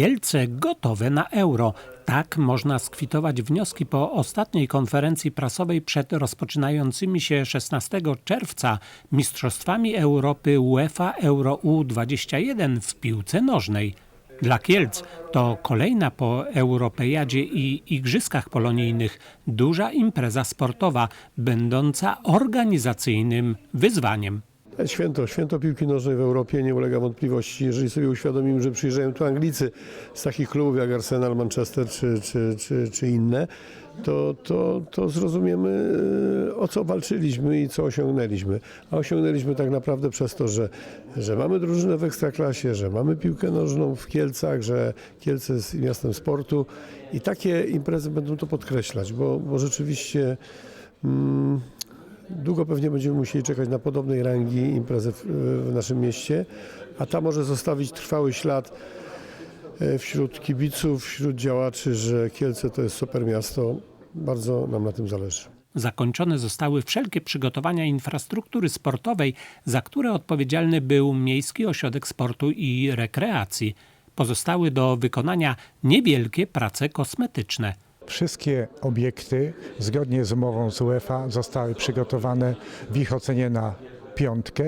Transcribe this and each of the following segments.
Kielce gotowe na euro. Tak można skwitować wnioski po ostatniej konferencji prasowej przed rozpoczynającymi się 16 czerwca Mistrzostwami Europy UEFA Euro U21 w piłce nożnej. Dla Kielc to kolejna po Europejadzie i Igrzyskach Polonijnych duża impreza sportowa, będąca organizacyjnym wyzwaniem. Święto, święto piłki nożnej w Europie, nie ulega wątpliwości. Jeżeli sobie uświadomimy, że przyjeżdżają tu Anglicy z takich klubów jak Arsenal, Manchester czy, czy, czy, czy inne, to, to, to zrozumiemy o co walczyliśmy i co osiągnęliśmy. A osiągnęliśmy tak naprawdę przez to, że, że mamy drużynę w Ekstraklasie, że mamy piłkę nożną w Kielcach, że Kielce jest miastem sportu i takie imprezy będą to podkreślać, bo, bo rzeczywiście mm, Długo pewnie będziemy musieli czekać na podobnej rangi imprezę w, w naszym mieście, a ta może zostawić trwały ślad e, wśród kibiców, wśród działaczy, że Kielce to jest super miasto. Bardzo nam na tym zależy. Zakończone zostały wszelkie przygotowania infrastruktury sportowej, za które odpowiedzialny był Miejski Ośrodek Sportu i Rekreacji. Pozostały do wykonania niewielkie prace kosmetyczne. Wszystkie obiekty zgodnie z umową z UEFA zostały przygotowane w ich ocenie na piątkę,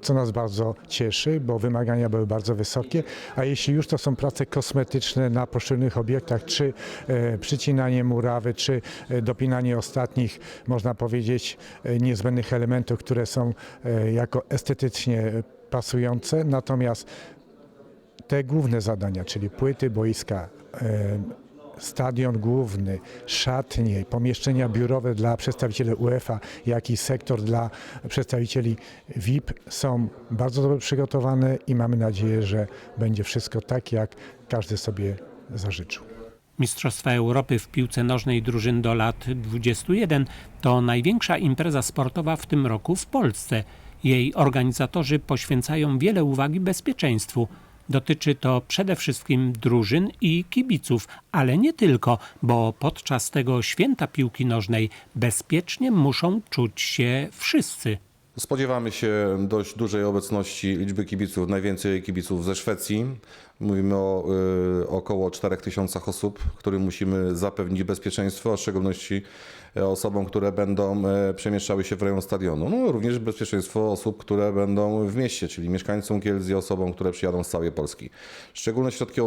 co nas bardzo cieszy, bo wymagania były bardzo wysokie, a jeśli już to są prace kosmetyczne na poszczególnych obiektach, czy e, przycinanie murawy, czy e, dopinanie ostatnich, można powiedzieć, e, niezbędnych elementów, które są e, jako estetycznie pasujące, natomiast te główne zadania, czyli płyty boiska, e, stadion główny, szatnie, pomieszczenia biurowe dla przedstawicieli UEFA, jak i sektor dla przedstawicieli VIP są bardzo dobrze przygotowane i mamy nadzieję, że będzie wszystko tak, jak każdy sobie zażyczył. Mistrzostwa Europy w piłce nożnej drużyn do lat 21 to największa impreza sportowa w tym roku w Polsce. Jej organizatorzy poświęcają wiele uwagi bezpieczeństwu. Dotyczy to przede wszystkim drużyn i kibiców, ale nie tylko, bo podczas tego święta piłki nożnej bezpiecznie muszą czuć się wszyscy. Spodziewamy się dość dużej obecności liczby kibiców, najwięcej kibiców ze Szwecji. Mówimy o y, około 4000 osób, którym musimy zapewnić bezpieczeństwo, w szczególności e, osobom, które będą e, przemieszczały się w rejon stadionu. No, również bezpieczeństwo osób, które będą w mieście, czyli mieszkańcom Kielc i osobom, które przyjadą z całej Polski. Szczególne środki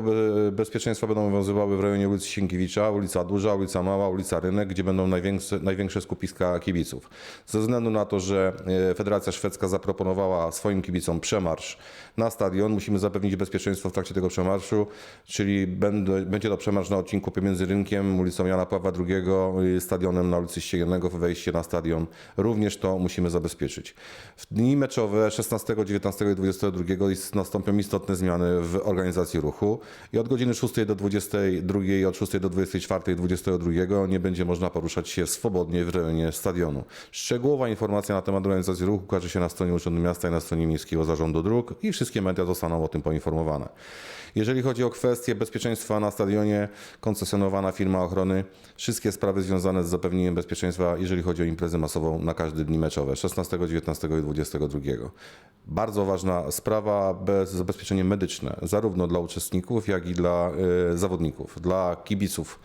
bezpieczeństwa będą obowiązywały w rejonie ulicy Sienkiewicza, ulica Duża, ulica Mała, ulica Rynek, gdzie będą największe, największe skupiska kibiców. Ze względu na to, że e, Federacja Szwedzka zaproponowała swoim kibicom przemarsz na stadion, musimy zapewnić bezpieczeństwo w trakcie tego przemarszu, czyli będzie to przemarsz na odcinku pomiędzy rynkiem, ulicą Jana Pawła II, stadionem na ulicy Ścieganego, wejście na stadion. Również to musimy zabezpieczyć. W dni meczowe 16, 19 i 22 ist- nastąpią istotne zmiany w organizacji ruchu i od godziny 6 do 22 i od 6 do 24 i 22 nie będzie można poruszać się swobodnie w rejonie stadionu. Szczegółowa informacja na temat organizacji ruchu ukaże się na stronie Urzędu Miasta i na stronie Miejskiego Zarządu Dróg i wszystkie media zostaną o tym poinformowane. Jeżeli chodzi o kwestie bezpieczeństwa na stadionie, koncesjonowana firma ochrony, wszystkie sprawy związane z zapewnieniem bezpieczeństwa, jeżeli chodzi o imprezę masową na każde dni meczowe 16, 19 i 22. Bardzo ważna sprawa, bez zabezpieczenie medyczne, zarówno dla uczestników, jak i dla e, zawodników, dla kibiców.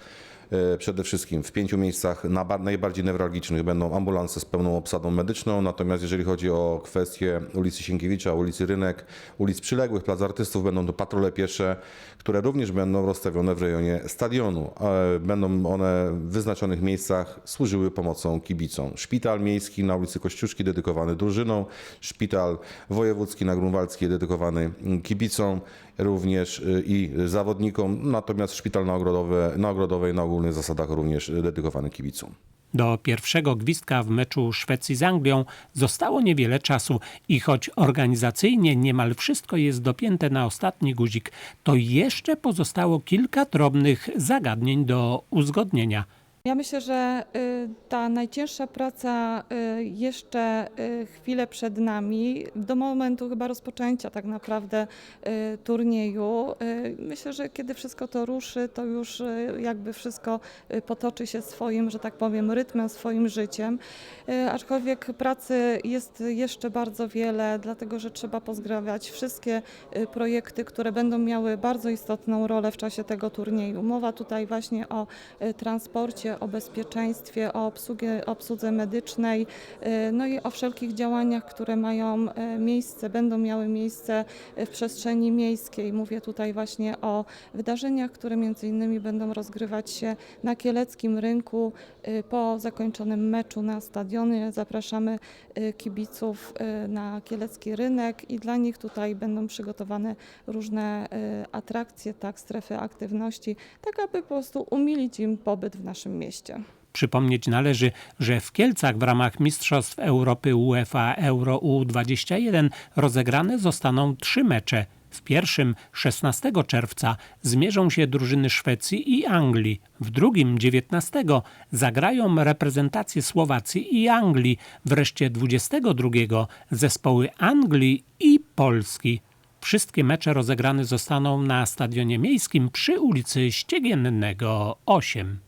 E, Przede wszystkim w pięciu miejscach na ba- najbardziej newralgicznych będą ambulanse z pełną obsadą medyczną, natomiast jeżeli chodzi o kwestie ulicy Sienkiewicza, ulicy Rynek, ulic przyległych, plac artystów, będą to patrole piesze, które również będą rozstawione w rejonie stadionu. E, Będą one w wyznaczonych miejscach służyły pomocą kibicom. Szpital miejski na ulicy Kościuszki dedykowany drużynom, szpital wojewódzki na Grunwaldzkiej dedykowany kibicom, również y, i zawodnikom, natomiast szpital na, Ogrodowe, na Ogrodowej na ogólnych zasadach również dedykowany kibicom. Do pierwszego gwizdka w meczu Szwecji z Anglią zostało niewiele czasu i choć organizacyjnie niemal wszystko jest dopięte na ostatni guzik, to jeszcze pozostało kilka drobnych zagadnień do uzgodnienia. Ja myślę, że y, ta najcięższa praca y, jeszcze y, chwilę przed nami, do momentu chyba rozpoczęcia tak naprawdę turnieju. Myślę, że kiedy wszystko to ruszy, to już jakby wszystko potoczy się swoim, że tak powiem, rytmem, swoim życiem. Aczkolwiek pracy jest jeszcze bardzo wiele, dlatego że trzeba pozgrawiać wszystkie projekty, które będą miały bardzo istotną rolę w czasie tego turnieju. Mowa tutaj właśnie o transporcie, o bezpieczeństwie, o obsługie, obsłudze medycznej, y, no i o wszelkich działaniach, które mają y, miejsce, będą miały miejsce w przestrzeni miejskiej. Mówię tutaj właśnie o wydarzeniach, które między innymi będą rozgrywać się na kieleckim rynku y, po zakończonym meczu na stadionie. Zapraszamy y, kibiców na kielecki rynek i dla nich tutaj będą przygotowane różne atrakcje, tak, strefy aktywności, tak aby po prostu umilić im pobyt w naszym mieście. Przypomnieć należy, że w Kielcach w ramach Mistrzostw Europy UEFA Euro U21 rozegrane zostaną trzy mecze. W pierwszym 16 czerwca zmierzą się drużyny Szwecji i Anglii. W drugim 19 zagrają reprezentacje Słowacji i Anglii. Wreszcie 22 zespoły Anglii i Polski. Wszystkie mecze rozegrane zostaną na stadionie miejskim przy ulicy Ściegiennego 8.